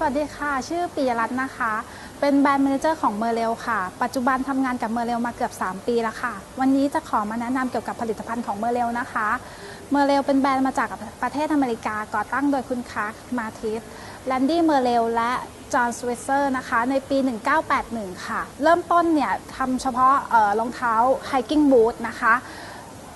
สวัสดีค่ะ ชื่อปียรัตน์นะคะ เป็นแบรนด์แมเนเจอร์ของเมอร์เรลค่ะ ปัจจุบันทำงานกับเมอร์เรลมาเกือบ 3 ปีแล้วค่ะ วันนี้จะขอมาแนะนำเกี่ยวกับผลิตภัณฑ์ของเมอร์เรลนะคะ เมอร์เรลเป็นแบรนด์มาจากประเทศอเมริกา ก่อตั้งโดยคุณคาร์มาทิสแลนดี้เมอร์เรลและจอห์นสวิตเซอร์นะคะ ในปี 1981 ค่ะ เริ่มต้นเนี่ยทำเฉพาะรองเท้า hiking boot นะคะ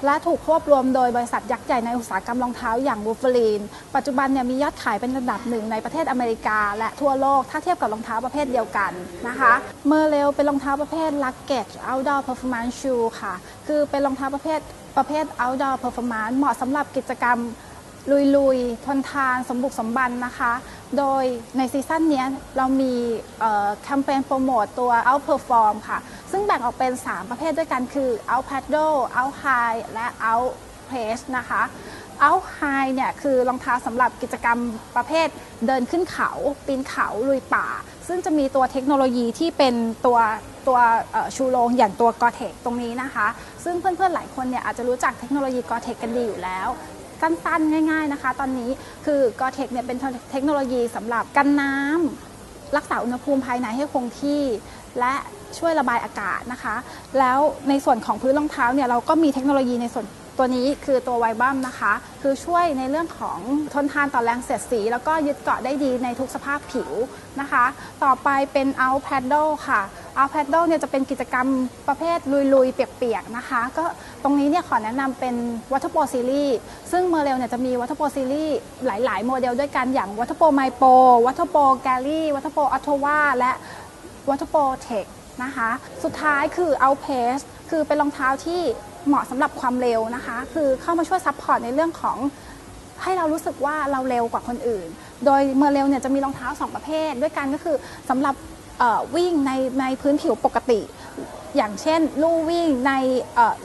และถูกควบรวมโดยบริษัทยักษ์ใหญ่ในอุตสาหกรรมรองเท้าอย่างวูฟ e รีน ปัจจุบันเนี่ยมียอดขายเป็นระดับหนึ่งในประเทศอเมริกา และทั่วโลกถ้าเทียบกับรองเท้าประเภทเดียวกันนะคะเมอร์เรลเป็นรองเท้าประเภท luggage outdoor performance shoe ค่ะ คือเป็นรองเท้าประเภทประเภท outdoor performance เหมาะสำหรับกิจกรรมลุยๆ ทนทาน สมบุกสมบันนะคะ โดยในซีซั่นนี้เรามีแคมเปญโปรโมตตัว Outperform ค่ะ ซึ่งแบ่งออกเป็น 3 ประเภทด้วยกันคือ Out Paddle Out High และ Out Pace นะคะ Out High เนี่ยคือรองเท้าสำหรับกิจกรรมประเภทเดินขึ้นเขา ปีนเขาลุยป่า ซึ่งจะมีตัวเทคโนโลยีที่เป็นตัวตัวชูโรงอย่างตัว Gore-Tex ตรงนี้นะคะ ซึ่งเพื่อนๆหลายคนเนี่ยอาจจะรู้จักเทคโนโลยี Gore-Tex กันดีอยู่แล้วสั้นๆ ง่าย ๆนะคะ ตอนนี้คือ Gore-Tex เนี่ยเป็นเทคโนโลยีสำหรับกันน้ำรักษาอุณหภูมิภายในให้คงที่ และช่วยระบายอากาศนะคะ แล้วในส่วนของพื้นรองเท้าเนี่ยเราก็มีเทคโนโลยีในส่วน ตัวนี้คือตัวไวบัมนะคะ คือช่วยในเรื่องของทนทานต่อแรงเสียดสี แล้วก็ยึดเกาะได้ดีในทุกสภาพผิวนะคะ ต่อไปเป็น out paddle ค่ะ out paddle เนี่ยจะเป็นกิจกรรมประเภทลุยๆ เปียกๆนะคะ ก็ตรงนี้เนี่ยขอแนะนำเป็น Water Pro Series ซึ่งเมเรลเนี่ยจะมี Water Pro Series หลายๆ โมเดลด้วยกันอย่าง Water Pro My Pro Water Pro Galley Water Pro Ottawa และ Water Pro Tech นะคะ สุดท้ายคือ Out Pace คือเป็นรองเท้าที่เหมาะสำหรับความเร็วนะคะ คือเข้ามาช่วยซัพพอร์ตในเรื่องของให้เรารู้สึกว่าเราเร็วกว่าคนอื่น โดยเมอร์เรลเนี่ยจะมีรองเท้า 2 ประเภท ด้วยกันก็คือสำหรับวิ่งในในพื้นผิวปกติ อย่างเช่นลู่วิ่งใน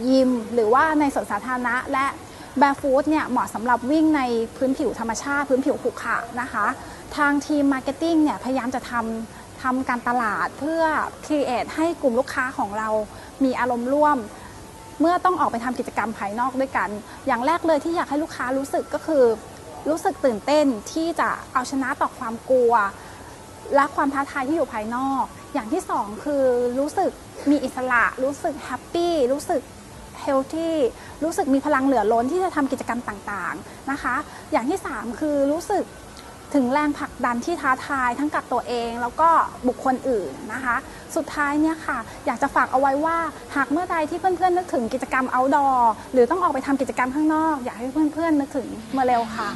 ยิม หรือว่าในสวนสาธารณะและแบร์ฟูตเนี่ยเหมาะสำหรับวิ่งในพื้นผิวธรรมชาติ พื้นผิวขรุขระนะคะ ทางทีมมาร์เก็ตติ้งเนี่ยพยายามจะทำ ทำการตลาดเพื่อ create ให้กลุ่มลูกค้าของเรามีอารมณ์ร่วม เมื่อต้องออกไปทำกิจกรรมภายนอกด้วยกัน อย่างแรกเลยที่อยากให้ลูกค้ารู้สึกก็คือ รู้สึกตื่นเต้นที่จะเอาชนะต่อความกลัว และความท้าทายที่อยู่ภายนอก อย่างที่สองคือรู้สึกมีอิสระ รู้สึกแฮปปี้รู้สึกเฮลที่รู้สึกมีพลังเหลือล้นที่จะทำกิจกรรมต่างๆนะคะ อย่างที่สามคือรู้สึก ถึงแรงผลักดันที่ท้าทายทั้งกับตัวเอง แล้วก็บุคคลอื่นนะคะ สุดท้ายเนี่ยค่ะ อยากจะฝากเอาไว้ว่าหากเมื่อใดที่เพื่อนๆนึกถึงกิจกรรม outdoor หรือต้องออกไปทำกิจกรรมข้างนอก อยากให้เพื่อนๆนึกถึงเมื่อเร็วค่ะ